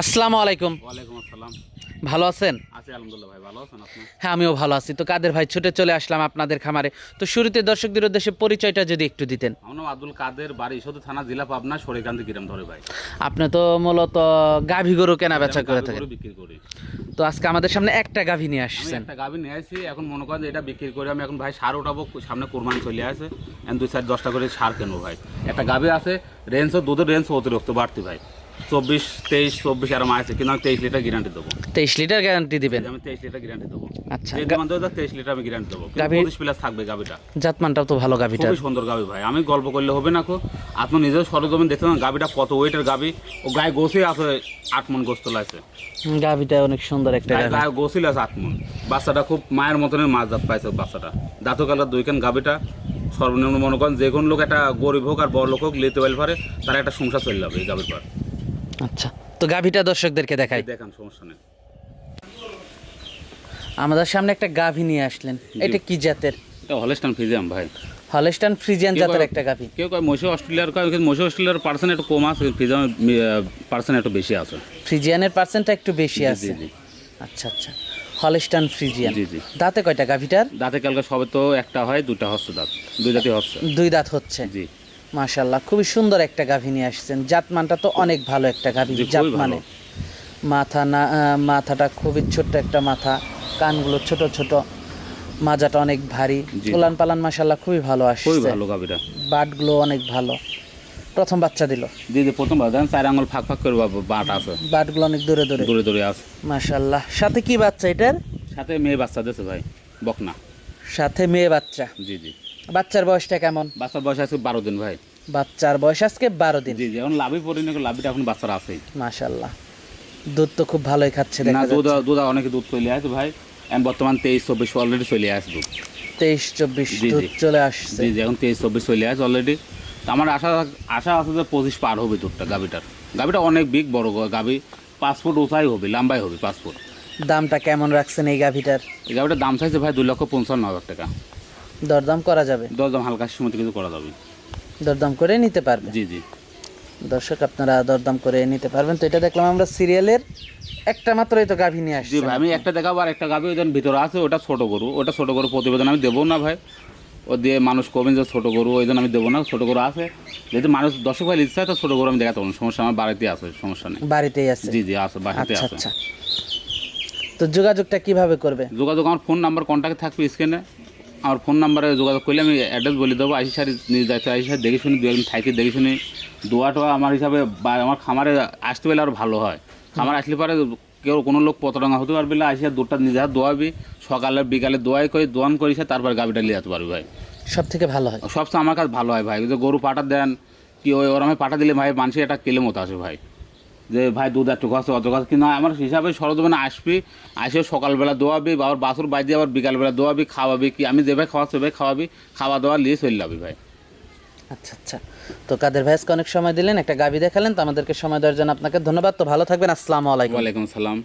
আসসালামু আলাইকুম। ওয়ালাইকুম আসসালাম। ভালো আছেন? আছি আলহামদুলিল্লাহ ভাই ভালো আছেন আপনি? হ্যাঁ আমিও ভালো আছি। তো কাদের ভাই ছুটে চলে আসলাম আপনাদের খামারে। তো শুরুতে দর্শকদের উদ্দেশ্যে পরিচয়টা যদি একটু দিতেন। আমার নাম আব্দুল কাদের বাড়ি শুধু থানা জেলা পাবনা সরিকান্তি গ্রাম ধরে ভাই। আপনি তো মূলত গাভী গরু কেনা বেচা করে থাকেন। বিক্রি করি। তো আজকে আমাদের সামনে একটা গাভী নিয়ে আসছেন। একটা গাভি নিয়ে আসছি এখন মনে করেন এটা বিক্রি করে আমি এখন ভাই সার উঠাবো সামনে কোরবানি চলে আসে। দুই চার দশটা করে সার কেনবো ভাই। একটা গাভি আছে রেঞ্জও দুধের রেঞ্জ অতিরিক্ত বাড়তি ভাই। চব্বিশ তেইশ চব্বিশ এরম আছে কিন্তু আমি তেইশ লিটার গ্যারান্টি দেবো। তেইশ লিটার গ্যারান্টি দিবেন? আমি তেইশ লিটার গ্যারান্টি দেবো। আচ্ছা যে দোকান থেকে তেইশ লিটার আমি গ্যারান্টি দেবো। পঁচিশ প্লাস থাকবে গাভিটা। জাতমানটাও তো ভালো গাভীটার। খুবই সুন্দর গাবি ভাই। আমি গল্প করলে হবে না কো। আপনি নিজেও সরজমিন দেখতে পান গাবিটা কত ওয়েটের গাবি ও গায়ে গোসে আছে আট মন গাভীটা অনেক সুন্দর একটা গায়ে গোসিল আছে আট মন। বাচ্চাটা খুব মায়ের মতনের মাছ জাত পাইছে বাচ্চাটা। দাঁত কালার দুইখান গাবিটা সর্বনিম্ন মনে করেন যে কোনো লোক একটা গরিব হোক আর বড় লোক হোক লিতে পারে তার একটা সংসার চলে যাবে এই গাবির পর। আচ্ছা তো গাভীটা দর্শকদেরকে দেখাই। দেখান সমস্যা নেই। আমাদের সামনে একটা গাভী নিয়ে আসলেন। এটা কি জাতের? এটা হলেস্টান ফিজিয়াম ভাই। হলেস্টান ফ্রিজিয়ান জাতের একটা গাভী। কেউ কয় মহিষ অস্ট্রেলিয়ার কয় কিন্তু মহিষ অস্ট্রেলিয়ার পার্সেন্ট একটু কম আছে ফিজিয়াম পার্সেন্ট একটু বেশি আছে। ফ্রিজিয়ানের পার্সেন্টটা একটু বেশি আছে। আচ্ছা আচ্ছা। Holstein Friesian. জি, জি। দাঁতে কয়টা গাভীটার? দাঁতে কালকে সবে তো একটা হয় দুটা হচ্ছে দাঁত। দুই জাতি হচ্ছে। দুই দাঁত হচ্ছে। জি। মাশাল্লাহ খুবই সুন্দর একটা গাভী নিয়ে আসছেন। জাতমানটা তো অনেক ভালো একটা গাভী জি, খুবই জাত মানে মাথা না মাথাটা খুবই ছোট্ট একটা মাথা কানগুলো ছোট ছোট মাজাটা অনেক ভারী। জি। উলান পালান মাশাল্লাহ খুবই ভালো আসছে। খুবই ভালো গাবিটা বাটগুলো অনেক ভালো। প্রথম বাচ্চা দিল। জি প্রথম দেন চার আঙুল ফাঁক ফাঁক করে বাট আছে। বাটগুলো অনেক দূরে দূরে। দূরে দূরে আছে। মাশাল্লাহ সাথে কি বাচ্চা এটার? সাথে মেয়ে বাচ্চা দিয়েছে ভাই বকনা। সাথে মেয়ে বাচ্চা। জি জি। বাচ্চার বয়সটা কেমন? বাচ্চার বয়স আছে বারো দিন ভাই। বাচ্চার বয়স আজকে বারো দিন। জি জি এখন লাভই পড়িনি লাভটা এখন বাচ্চারা আছেই। মাশাল্লাহ দুধ তো খুব ভালোই খাচ্ছে না দুধ দুধ অনেকে দুধ চলে আসে ভাই। এখন বর্তমান তেইশ চব্বিশ অলরেডি চলে আসে দুধ। তেইশ চব্বিশ দুধ চলে আসছে। জি জি এখন তেইশ চব্বিশ চলে আসে অলরেডি আমার আশা আশা আছে যে পঁচিশ পার হবে দুধটা গাবিটার গাবিটা অনেক বিগ বড় গ- গাবি পাঁচ ফুট উঁচাই হবে লম্বাই হবে ফুট। দামটা কেমন রাখছেন এই গাভিটার? এই গাবিটার দাম চাইছে ভাই দুই লক্ষ পঞ্চান্ন হাজার টাকা। দরদাম করা যাবে? দশ দাম হালকা সীমিত কিছু করা যাবে। দরদাম করে নিতে পারবে? জি জি। দর্শক আপনারা দরদাম করে নিতে পারবেন। তো এটা দেখলাম আমরা সিরিয়ালের একটা মাত্রই তো গাভী নিয়ে জি আসছি। ভাই আমি একটা দেখাবো আর একটা গাবি ওইজন ভিতরে আছে ওটা ছোট গরু। ওটা ছোট গরু প্রতিবেদন আমি দেবো না ভাই। ও দিয়ে মানুষ কবেন যে ছোট গরু ওই জন্য আমি দেবো না। ছোট গরু আছে। যদি মানুষ দর্শক ভাই ইচ্ছা হয় তো ছোট গরু আমি দেখাতে পারব সমস্যা আমার বাড়িতে আছে সমস্যা নেই। বাড়িতেই আছে? জি জি আছে বাড়িতে আচ্ছা আছে। আচ্ছা। তো যোগাযোগটা কীভাবে করবে? যোগাযোগ আমার ফোন নাম্বার কন্ট্যাক্ট থাকবে স্ক্রিনে আমার ফোন নাম্বারে যোগাযোগ করলে আমি অ্যাড্রেস বলে দেবো। আইসি সারি নিয়ে যাইতে আইসি সারি দেখে শুনে দু একদিন থাকি দেখে শুনে দোয়া টোয়া আমার হিসাবে বা আমার খামারে আসতে পেলে আরও ভালো হয়। খামার আসলে পরে কেউ কোনো লোক পতরাঙা হতে পারবে না। আইসা দুধটা নিজে হাত দোয়াবি। সকালে বিকালে দোয়াই করে দোয়ান করি করিস তারপর গাবিটা নিয়ে যেতে পারবে ভাই। সব থেকে ভালো হয়। সবসময় আমার কাছে ভালো হয় ভাই। যে গরু পাটা দেন কি ওই ওরমে পাটা দিলে ভাই মানুষের একটা কেলে মতো আসে ভাই। যে ভাই দুধ একটু খাচ্ছে অত খাচ্ছে। কিন্তু আমার হিসাবে সরজমিনে আসবি আসে সকালবেলা দোয়াবি বা আবার বাসুর বাইরে আবার বিকালবেলা দোয়াবি খাওয়াবি কি? আমি যেভাবে খাওয়া সেভাবে খাওয়াবি খাওয়া দাওয়া নিয়ে চলে যাবি ভাই। আচ্ছা আচ্ছা। তো কাদের ভাইসকে অনেক সময় দিলেন একটা গাভী দেখালেন তো আমাদেরকে সময় দেওয়ার জন্য আপনাকে ধন্যবাদ। তো ভালো থাকবেন আসসালামু আলাইকুম। ওয়ালাইকুম সালাম